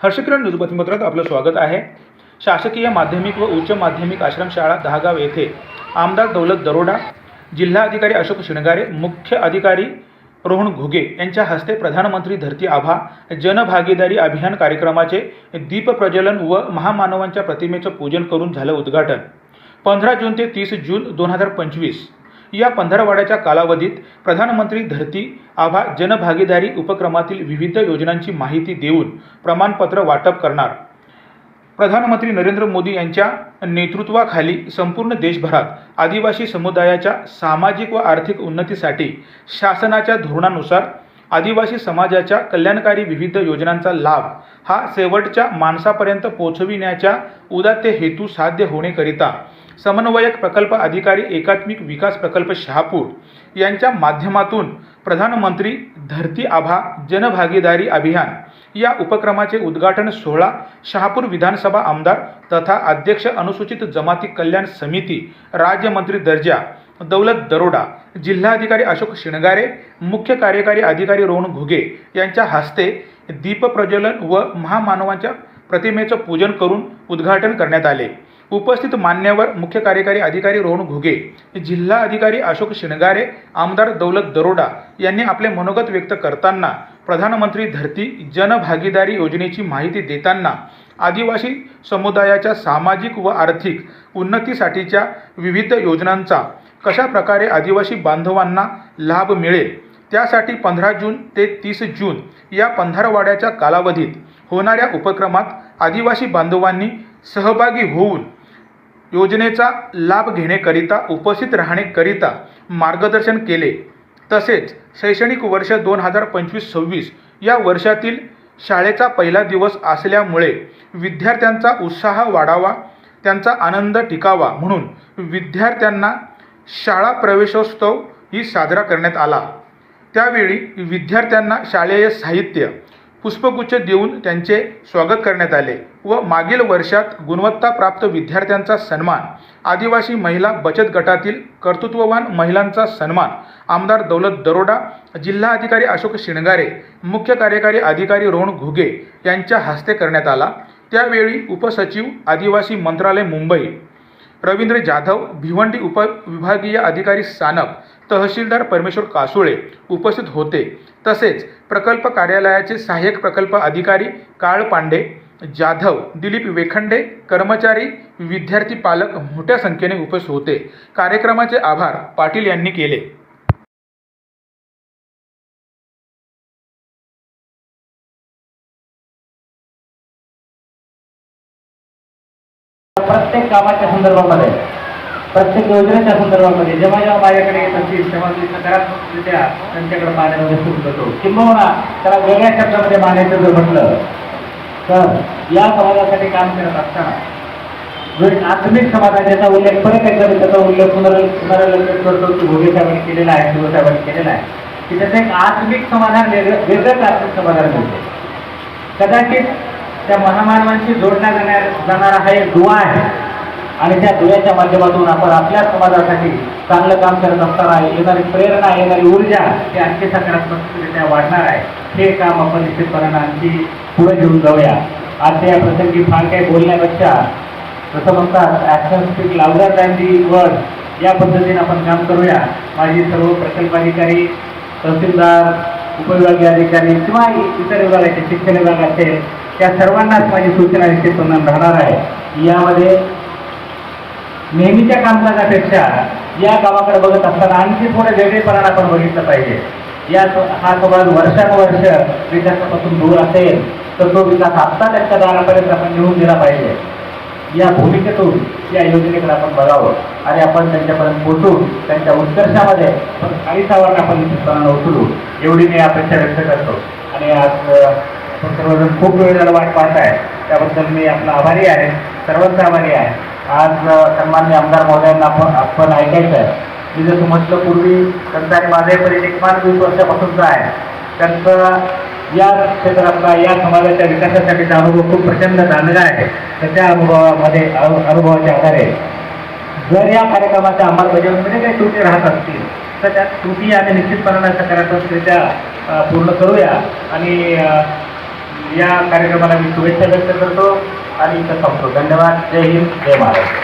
हर्षकिरण news बातमीपत्रात आपलं स्वागत आहे. शासकीय माध्यमिक व उच्च माध्यमिक आश्रमशाळा दहागाव येथे आमदार दौलत दरोडा जिल्हाधिकारी अशोक शिणगारे मुख्य अधिकारी रोहन घुगे यांच्या हस्ते प्रधानमंत्री धरती आभा जनभागीदारी अभियान कार्यक्रमाचे दीपप्रज्वलन व महामानवांच्या प्रतिमेचं पूजन करून झालं उद्घाटन. पंधरा जून ते तीस जून दोन हजार पंचवीस. या पंधरवाड्याच्या कालावधीत प्रधानमंत्री धरती आभा जनभागीदारी उपक्रमातील विविध योजनांची माहिती देऊन प्रमाणपत्र वाटप करणार. प्रधानमंत्री नरेंद्र मोदी यांच्या नेतृत्वाखाली संपूर्ण देशभरात आदिवासी समुदायाच्या सामाजिक व आर्थिक उन्नतीसाठी शासनाच्या धोरणानुसार आदिवासी समाजाच्या कल्याणकारी विविध योजनांचा लाभ हा शेवटच्या माणसापर्यंत पोहोचविण्याच्या उदात्त हेतू साध्य होण्याकरिता समन्वयक प्रकल्प अधिकारी एकात्मिक विकास प्रकल्प शहापूर यांच्या माध्यमातून प्रधानमंत्री धरती आभा जनभागीदारी अभियान या उपक्रमाचे उद्घाटन सोहळा शहापूर विधानसभा आमदार तथा अध्यक्ष अनुसूचित जमाती कल्याण समिती राज्यमंत्री दर्जा दौलत दरोडा जिल्हाधिकारी अशोक शिणगारे मुख्य कार्यकारी अधिकारी रोहन घुगे यांच्या हस्ते दीपप्रज्वलन व महामानवांच्या प्रतिमेचं पूजन करून उद्घाटन करण्यात आले. उपस्थित मान्यवर मुख्य कार्यकारी अधिकारी रोहन घुगे जिल्हा अधिकारी अशोक शिणगारे आमदार दौलत दरोडा यांनी आपले मनोगत व्यक्त करताना प्रधानमंत्री धरती जनभागीदारी योजनेची माहिती देताना आदिवासी समुदायाच्या सामाजिक व आर्थिक उन्नतीसाठीच्या विविध योजनांचा कशा प्रकारे आदिवासी बांधवांना लाभ मिळेल त्यासाठी पंधरा जून ते तीस जून या पंधरवाड्याच्या कालावधीत होणाऱ्या उपक्रमात आदिवासी बांधवांनी सहभागी होऊन योजनेचा लाभ घेण्याकरिता उपस्थित राहण्याकरिता मार्गदर्शन केले. तसेच शैक्षणिक वर्ष दोन हजार पंचवीस सव्वीस या वर्षातील शाळेचा पहिला दिवस असल्यामुळे विद्यार्थ्यांचा उत्साह वाढावा त्यांचा आनंद टिकावा म्हणून विद्यार्थ्यांना शाळा प्रवेशोत्सव ही साजरा करण्यात आला. त्यावेळी विद्यार्थ्यांना शालेय साहित्य पुष्पगुच्छ देऊन त्यांचे स्वागत करण्यात आले व मागील वर्षात गुणवत्ताप्राप्त विद्यार्थ्यांचा सन्मान आदिवासी महिला बचत गटातील कर्तृत्ववान महिलांचा सन्मान आमदार दौलत दरोडा जिल्हा अधिकारी अशोक शिणगारे मुख्य कार्यकारी अधिकारी रोहण घुगे यांच्या हस्ते करण्यात आला. त्यावेळी उपसचिव आदिवासी मंत्रालय मुंबई. रवींद्र जाधव भिवंडी उपविभागीय अधिकारी सानप तहसीलदार परमेश्वर कासुळे उपस्थित होते. तसेच प्रकल्प कार्यालयाचे सहाय्यक प्रकल्प अधिकारी काळ पांडे जाधव दिलीप वेखंडे कर्मचारी विद्यार्थी पालक मोठ्या संख्येने उपस्थित होते. कार्यक्रमाचे आभार पाटील यांनी केले. प्रत्येक कामाच्या संदर्भामध्ये प्रत्येक योजनेच्या संदर्भामध्ये जेव्हा जेव्हा माझ्याकडे येत असतील तेव्हा मी सकारात्मकरित्या त्यांच्याकडे पाहण्यामध्ये सुरू करतो किंबहुना त्याला वेगळ्या शब्दामध्ये मानायचं जर म्हटलं तर या समाजासाठी काम करत असताना आत्मिक समाजाचा उल्लेख परत एकदा मी त्याचा उल्लेख पुनर पुनरावलोकित करतो की भोगे साहेबांनी केलेला आहे शिव साहेबांनी केलेला आहे की त्याचं एक आत्मिक समाधान वेगळं वेगळंच आत्मिक समाधान मिळते. कदाचित त्या महामानवांशी जोडला जाणार जाणारा हा एक दुवा आहे आणि त्या दुव्याच्या माध्यमातून आपण आपल्या समाजासाठी चांगलं काम करत असताना येणारी प्रेरणा येणारी ऊर्जा ही आणखी सकारात्मकरित्या वाढणार आहे. हे काम आपण निश्चितपणानं आणखी पुढे घेऊन जाऊया. आज या प्रसंगी फार काही बोलण्यापेक्षा जसं म्हणतात action speak louder than word या पद्धतीने आपण काम करूया. माझी सर्व प्रकल्प अधिकारी तहसीलदार उपविभागीय अधिकारी किंवा इतर विभागाचे शिक्षण विभाग असेल त्या सर्वांनाच माझी सूचना निश्चितपणे राहणार आहे. यामध्ये नेहमीच्या कामकाजापेक्षा या गावाकडे बघत असताना आणखी थोडं वेगळेपणा आपण बघितलं पाहिजे. या हा समाज वर्षानुवर्ष विकासापासून दूर असेल तर तो विकास आत्ता त्यांच्या दारापर्यंत आपण घेऊन दिला पाहिजे. या भूमिकेतून या योजनेकडे आपण बघावं. आणि आपण त्यांच्यापर्यंत पोचू त्यांच्या उत्कर्षामध्ये पण काळीसावर आपण निश्चितपणानं उचलू. एवढी मी अपेक्षा व्यक्त करतो. आणि आज आपण सर्वजण खूप वेळ झाला वाट पाहत आहे त्याबद्दल मी आपला आभारी आहे. सर्वांचा आभारी आहे. आज सन्मान्य आमदार महोदयांना आपण आपण ऐकायचं आहे. मी जसं म्हटलं पूर्वी त्यांचा आणि माझे एक पाच वीस वर्षापासूनचा आहे. त्यांचा या क्षेत्रातला या समाजाच्या विकासासाठीचा अनुभव खूप प्रचंड झालेला आहे. त्याच्या अनुभवामध्ये अनु- अनुभवाच्या आधारे जर या कार्यक्रमाच्या अंमलबजावणीमध्ये म्हणजे काही त्रुटी राहत असतील तर त्या त्रुटी आम्ही निश्चितपणानं सकारात्मकरित्या पूर्ण करूया. आणि या कार्यक्रमाला मी शुभेच्छा व्यक्त करतो. आणि इथं संपतो. धन्यवाद. जय हिंद. जय महाराष्ट्र